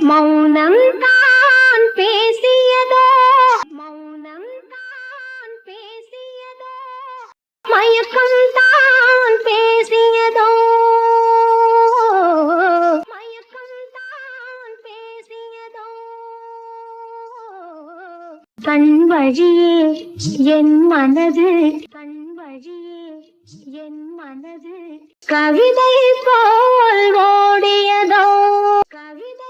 மௌனம் தான் பேசியதோ? மௌனம் தான் பேசியதோ? மயக்கம் தான் பேசியதோ? மயக்கம் தான் பேசியதோ? கண் வழியே என் மனது கண் வழியே என் மனது. கவிதை போல் ஓடியதோ? கவிதை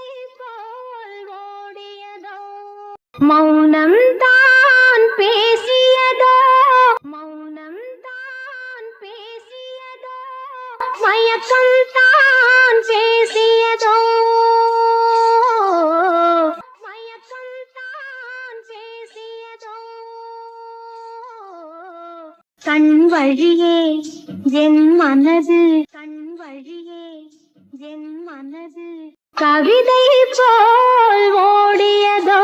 மௌனம் தான் பேசியதோ மௌனம் தான் பேசியதோ மயக்கம் தான் பேசியதோ. மயக்கம் தான் பேசியதோ. கண் வழியே என் மனது கண் வழியே என் மனது. கவிதை போல் ஓடியதோ.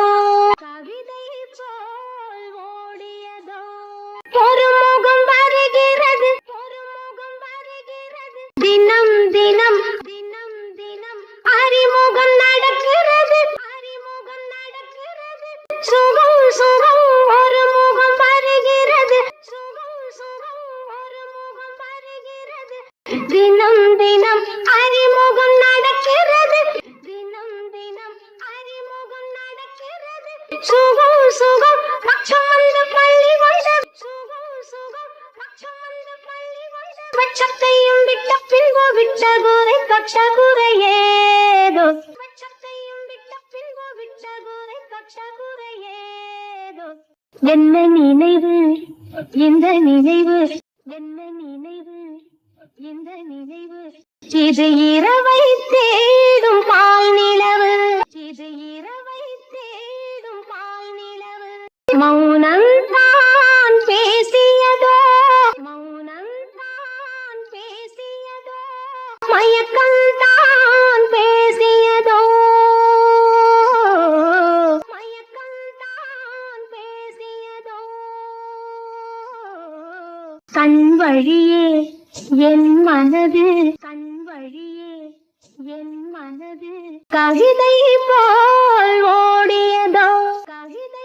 தினம் அறிமுகம் நடக்கிறது. தினம் தினம் அறிமுகம் நடக்கிறது. சுகம் சுகம் பட்சம் வந்து பள்ளி கொண்ட. சுகம் சுகம் பட்சம் வந்து பள்ளி கொண்ட. பட்சத்தையும் விட்ட பின்பு விட்ட குறை கட்ச குறையேதோ பட்சத்தையும் விட்ட பின்பு விட்ட குறை கட்ச குறையேதோ என்ன நினைவு? இந்த நினைவு. என்ன நினைவு? இந்த நினைவு. இது இரவை தேடும் பால் நிலவு. இது இரவை தேடும் பால் நிலவு. மௌனம் தான் பேசியதோ. மௌனம் தான் பேசியதோ. மயக்கம் தான் பேசியதோ. மயக்கம் தான் பேசியதோ. கண் வழியே என் மனது வழியே என் மனது கவிதை போல் ஓடியதா? கவிதை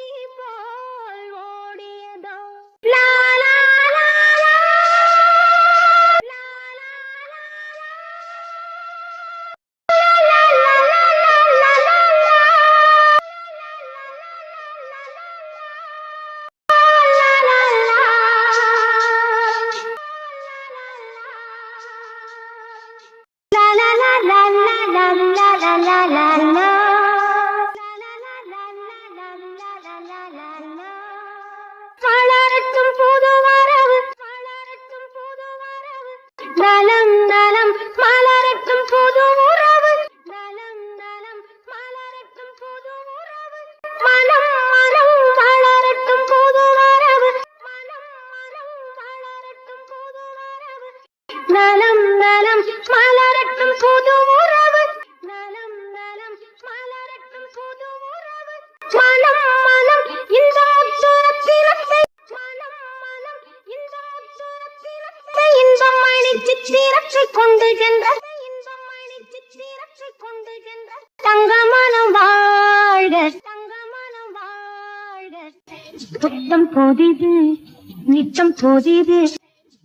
தீரட்சி கொண்டுகின்ற இன்பம் அழித்து தீரட்சி கொண்டுகின்ற தங்கமனம் வாழ்க தங்கமனம் வாழ்க. புத்தம் பொதிது நிச்சம் பொதிது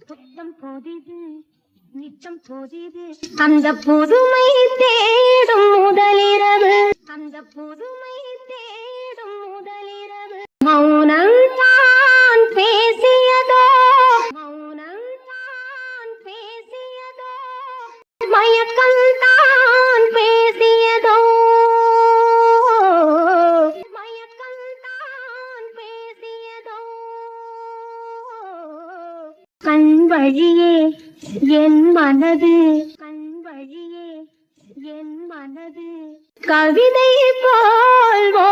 புத்தம் பொதிது நிச்சம் பொதிது. அந்த பொதுமை தேடும் முதலிரவு அந்த பொதுமை கண் வழியே என் மனது கண் வழியே என் மனது. கவிதை போல்வோ